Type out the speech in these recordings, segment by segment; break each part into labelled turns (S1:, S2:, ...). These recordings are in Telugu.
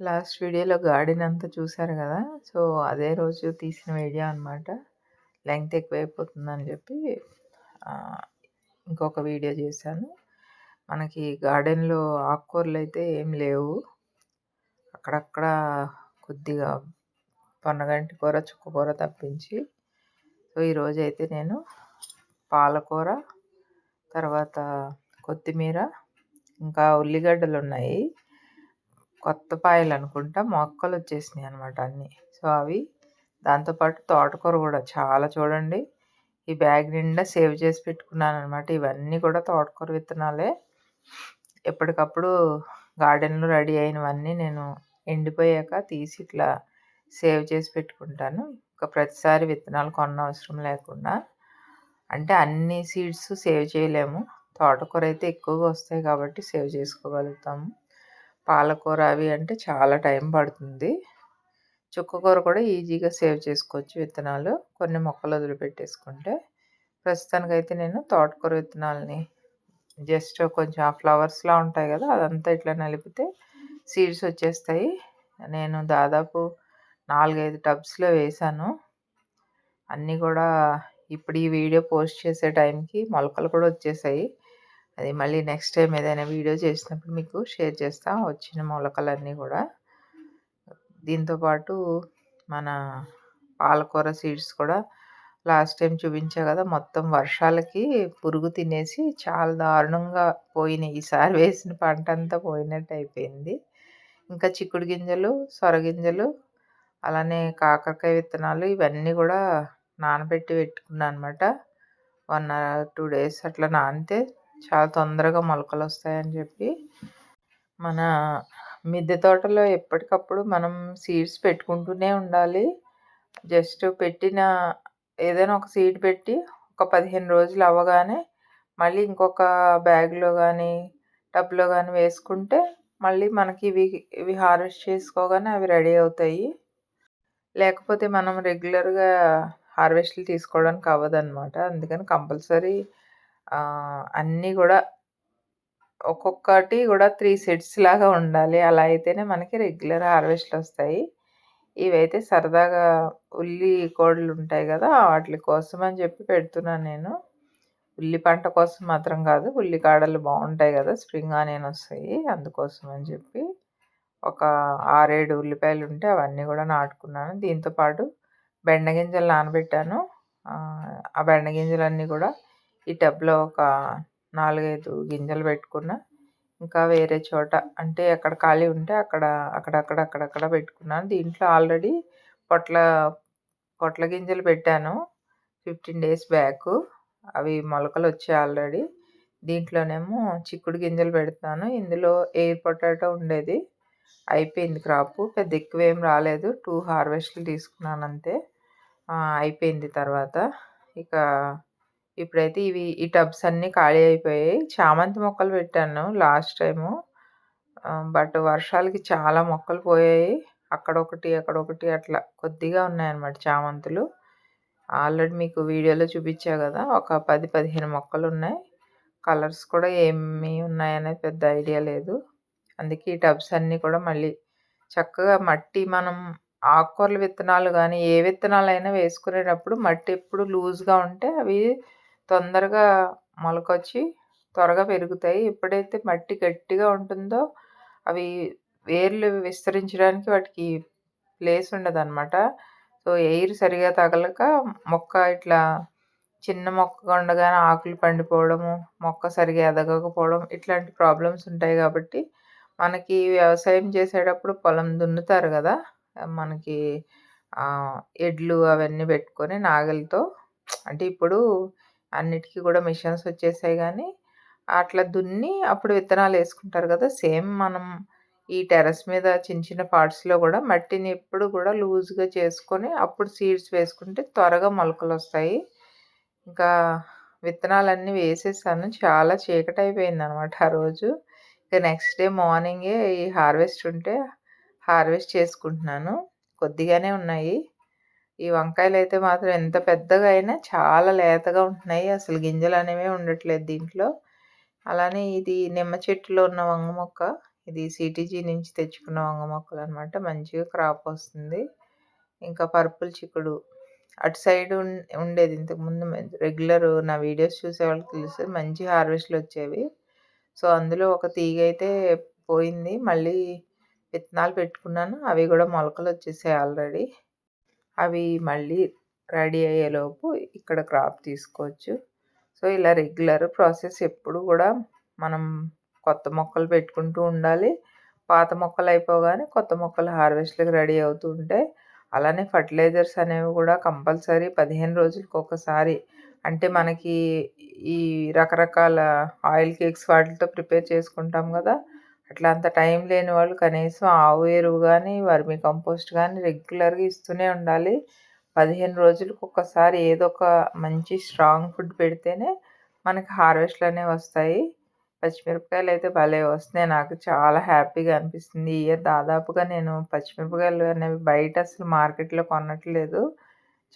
S1: లాస్ట్ వీడియోలో గార్డెన్ అంతా చూశారు కదా సో అదే రోజు తీసిన వీడియో అనమాట లెంగ్త్ ఎక్కువైపోతుందని చెప్పి ఇంకొక వీడియో చేశాను. మనకి గార్డెన్లో ఆకుకూరలు అయితే ఏం లేవు. అక్కడక్కడ కొద్దిగా పొన్నగంటి కూర చుక్క కూర తప్పించి సో ఈరోజు అయితే నేను పాలకూర తర్వాత కొత్తిమీర ఇంకా ఉల్లిగడ్డలు ఉన్నాయి కొత్త పాయలు అనుకుంటా. మొక్కలు వచ్చేసినాయి అనమాట అన్నీ. సో అవి దాంతోపాటు తోటకూర కూడా చాలా చూడండి. ఈ బ్యాగ్ నిండా సేవ్ చేసి పెట్టుకున్నాను అనమాట ఇవన్నీ కూడా తోటకూర విత్తనాలే. ఎప్పటికప్పుడు గార్డెన్లో రెడీ అయినవన్నీ నేను ఎండిపోయాక తీసి ఇట్లా సేవ్ చేసి పెట్టుకుంటాను. ఇంకా ప్రతిసారి విత్తనాలు కొన్న అవసరం లేకుండా. అంటే అన్ని సీడ్స్ సేవ్ చేయలేము. తోటకూర అయితే ఎక్కువగా వస్తాయి కాబట్టి సేవ్ చేసుకోగలుగుతాము. పాలకూర అవి అంటే చాలా టైం పడుతుంది. చుక్కకూర కూడా ఈజీగా సేవ్ చేసుకోవచ్చు విత్తనాలు. కొన్ని మొక్కలు వదిలిపెట్టేసుకుంటే. ప్రస్తుతానికైతే నేను తోటకూర విత్తనాలని జస్ట్ కొంచెం ఆ ఫ్లవర్స్లా ఉంటాయి కదా అదంతా ఇట్లా నలిపితే సీడ్స్ వచ్చేస్తాయి. నేను దాదాపు నాలుగైదు టబ్స్లో వేశాను అన్నీ కూడా ఇప్పుడు ఈ వీడియో పోస్ట్ చేసే టైంకి మొలకలు కూడా వచ్చేసాయి. అది మళ్ళీ నెక్స్ట్ టైం ఏదైనా వీడియో చేసినప్పుడు మీకు షేర్ చేస్తా. వచ్చిన మొలకలన్నీ కూడా. దీంతోపాటు మన పాలకూర సీడ్స్ కూడా లాస్ట్ టైం చూపించా కదా మొత్తం వర్షాలకి పురుగు తినేసి చాలా దారుణంగా పోయినాయి ఈసారి వేసిన పంట అంతా పోయినట్టు అయిపోయింది. ఇంకా చిక్కుడు గింజలు సొరగింజలు అలానే కాకరకాయ విత్తనాలు ఇవన్నీ కూడా నానబెట్టి పెట్టుకున్నాను అనమాట వన్ టూ డేస్ అట్లా నానితే చాలా తొందరగా మొలకలు వస్తాయని చెప్పి మన మిద్దె తోటలో ఎప్పటికప్పుడు మనం సీడ్స్ పెట్టుకుంటూనే ఉండాలి. జస్ట్ పెట్టిన ఏదైనా ఒక సీడ్ పెట్టి ఒక పదిహేను రోజులు అవ్వగానే మళ్ళీ ఇంకొక బ్యాగ్లో కానీ టబ్లో కానీ వేసుకుంటే మళ్ళీ మనకి ఇవి ఇవి హార్వెస్ట్ చేసుకోగానే అవి రెడీ అవుతాయి. లేకపోతే మనం రెగ్యులర్గా హార్వెస్ట్లు తీసుకోవడానికి అవ్వదన్నమాట. అందుకని కంపల్సరీ అన్నీ కూడా ఒక్కొక్కటి కూడా త్రీ సెట్స్ లాగా ఉండాలి. అలా అయితేనే మనకి రెగ్యులర్ హార్వెస్ట్లు వస్తాయి. ఇవైతే సరదాగా ఉల్లి కోడలు ఉంటాయి కదా వాటి కోసం అని చెప్పి పెడుతున్నాను నేను. ఉల్లి పంట కోసం మాత్రం కాదు ఉల్లి కాడలు బాగుంటాయి కదా స్ప్రింగ్ ఆనియన్ వస్తాయి అందుకోసం అని చెప్పి ఒక ఆరేడు ఉల్లిపాయలు ఉంటే అవన్నీ కూడా నాటుకున్నాను. దీంతోపాటు బెండ గింజలు నానబెట్టాను. ఆ బెండ గింజలన్నీ కూడా ఈ టబ్లో ఒక నాలుగైదు గింజలు పెట్టుకున్న ఇంకా వేరే చోట అంటే అక్కడ ఖాళీ ఉంటే అక్కడ అక్కడక్కడ అక్కడక్కడ పెట్టుకున్నాను దీంట్లో ఆల్రెడీ పొట్ల పొట్ల గింజలు పెట్టాను. Fifteen days back. అవి మొలకలు వచ్చాయి ఆల్రెడీ. దీంట్లోనేమో చిక్కుడు గింజలు పెడతాను. ఇందులో ఎయిర్ పొటాటో ఉండేది. అయిపోయింది క్రాప్. పెద్ద ఎక్కువ ఏం రాలేదు. టూ హార్వెస్ట్లు తీసుకున్నాను అంతే. అయిపోయింది తర్వాత. ఇక ఇప్పుడైతే ఇవి ఈ టబ్స్ అన్నీ ఖాళీ అయిపోయాయి. చామంతి మొక్కలు పెట్టాను లాస్ట్ టైము. బట్ వర్షాలకి చాలా మొక్కలు పోయాయి. అక్కడొకటి అక్కడొకటి అట్లా కొద్దిగా ఉన్నాయన్నమాట చామంతులు. ఆల్రెడీ మీకు వీడియోలో చూపించా కదా ఒక పది పదిహేను మొక్కలు ఉన్నాయి. కలర్స్ కూడా ఏమి ఉన్నాయనేది పెద్ద ఐడియా లేదు. అందుకే ఈ టబ్స్ అన్నీ కూడా మళ్ళీ చక్కగా మట్టి మనం ఆకుకూరల విత్తనాలు కానీ ఏ విత్తనాలైనా వేసుకునేటప్పుడు మట్టి ఎప్పుడు లూజ్గా ఉంటే అవి తొందరగా మొలకొచ్చి త్వరగా పెరుగుతాయి. ఎప్పుడైతే మట్టి గట్టిగా ఉంటుందో అవి వేర్లు విస్తరించడానికి వాటికి ప్లేస్ ఉండదు అనమాట సో ఎయిర్ సరిగా తగలక మొక్క ఇట్లా చిన్న మొక్కగా ఉండగానే ఆకులు పండిపోవడము మొక్క సరిగా ఎదగకపోవడం ఇట్లాంటి ప్రాబ్లమ్స్ ఉంటాయి కాబట్టి మనకి వ్యవసాయం చేసేటప్పుడు పొలం దున్నుతారు కదా. మనకి ఎడ్లు అవన్నీ పెట్టుకొని నాగలితో అంటే ఇప్పుడు అన్నిటికీ కూడా మిషన్స్ వచ్చేసాయి కానీ అట్లా దున్ని అప్పుడు విత్తనాలు వేసుకుంటారు కదా! సేమ్ మనం ఈ టెర్రస్ మీద చిన్న చిన్న పార్ట్స్లో కూడా మట్టిని ఎప్పుడు కూడా లూజ్గా చేసుకొని అప్పుడు సీడ్స్ వేసుకుంటే త్వరగా మొలకలు వస్తాయి. ఇంకా విత్తనాలన్నీ వేసేసాను. చాలా చీకటి అయిపోయింది అనమాట ఆ రోజు. ఇక నెక్స్ట్ డే మార్నింగే ఈ హార్వెస్ట్ ఉంటే హార్వెస్ట్ చేసుకుంటున్నాను. కొద్దిగానే ఉన్నాయి. ఈ వంకాయలు అయితే మాత్రం ఎంత పెద్దగా అయినా చాలా లేతగా ఉంటున్నాయి. అసలు గింజలు అనేవి ఉండట్లేదు దీంట్లో. అలానే ఇది నిమ్మ చెట్టులో ఉన్న వంగ మొక్క ఇది సిటీజీ నుంచి తెచ్చుకున్న వంగ మొక్కలు అనమాట మంచిగా క్రాప్ వస్తుంది. ఇంకా పర్పుల్ చిక్కుడు. అటు సైడ్ ఉండేది ఇంతకుముందు రెగ్యులర్ నా వీడియోస్ చూసే వాళ్ళకి తెలుసు మంచి హార్వెస్ట్లు వచ్చేవి. సో అందులో ఒక తీగ అయితే పోయింది. మళ్ళీ విత్తనాలు పెట్టుకున్నాను. అవి కూడా మొలకలు వచ్చేసాయి ఆల్రెడీ. అవి మళ్ళీ రెడీ అయ్యేలోపు ఇక్కడ క్రాప్ తీసుకోవచ్చు. సో ఇలా రెగ్యులర్ ప్రాసెస్ ఎప్పుడు కూడా మనం కొత్త మొక్కలు పెట్టుకుంటూ ఉండాలి. పాత మొక్కలు అయిపోగానే కొత్త మొక్కలు హార్వెస్ట్లకు రెడీ అవుతూ ఉంటాయి అలానే ఫర్టిలైజర్స్ అనేవి కూడా కంపల్సరీ పదిహేను రోజులకి ఒకసారి. అంటే మనకి ఈ రకరకాల ఆయిల్ కేక్స్ వాటితో ప్రిపేర్ చేసుకుంటాం కదా అట్లా అంత టైం లేని వాళ్ళు కనీసం ఆవు ఎరువు కానీ వర్మి కంపోస్ట్ కానీ రెగ్యులర్గా ఇస్తూనే ఉండాలి. పదిహేను రోజులకు ఒక్కసారి ఏదో ఒక మంచి స్ట్రాంగ్ ఫుడ్ పెడితేనే మనకి హార్వెస్ట్లు అనేవి వస్తాయి. పచ్చిమిరపకాయలు అయితే భలే వస్తున్నాయి. నాకు చాలా హ్యాపీగా అనిపిస్తుంది. ఈ ఇయర్ దాదాపుగా నేను పచ్చిమిరపకాయలు అనేవి బయట అసలు మార్కెట్లో కొనట్లేదు.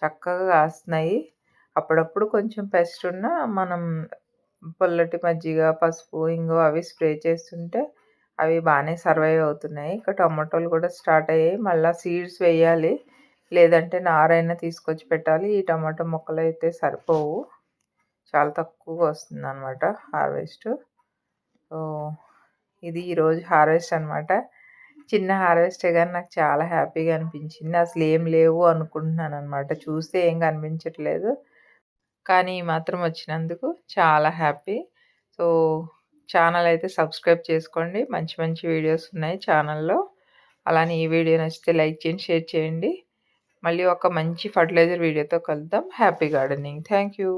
S1: చక్కగా కాస్తున్నాయి. అప్పుడప్పుడు కొంచెం పెస్ట్ ఉన్న మనం పుల్లటి మజ్జిగ పసుపు ఇంగు అవి స్ప్రే చేస్తుంటే అవి బాగానే సర్వైవ్ అవుతున్నాయి. ఇక టమాటోలు కూడా స్టార్ట్ అయ్యాయి. మళ్ళీ సీడ్స్ వేయాలి. లేదంటే నారైనా తీసుకొచ్చి పెట్టాలి. ఈ టమాటో మొక్కలు అయితే సరిపోవు. చాలా తక్కువగా వస్తుంది అనమాట హార్వెస్ట్. సో ఇది ఈరోజు హార్వెస్ట్ అనమాట చిన్న హార్వెస్టే కానీ నాకు చాలా హ్యాపీగా అనిపించింది. అసలు ఏం లేవు అనుకుంటున్నాను అనమాట చూస్తే ఏం కనిపించట్లేదు. కానీ ఈ మాత్రం వచ్చినందుకు చాలా హ్యాపీ. సో ఛానల్ అయితే సబ్స్క్రైబ్ చేసుకోండి. మంచి మంచి వీడియోస్ ఉన్నాయి ఛానల్లో. అలానే ఈ వీడియో నచ్చితే లైక్ చేయండి షేర్ చేయండి. మళ్ళీ ఒక మంచి ఫర్టిలైజర్ వీడియోతో కలుద్దాం. Happy gardening. Thank you.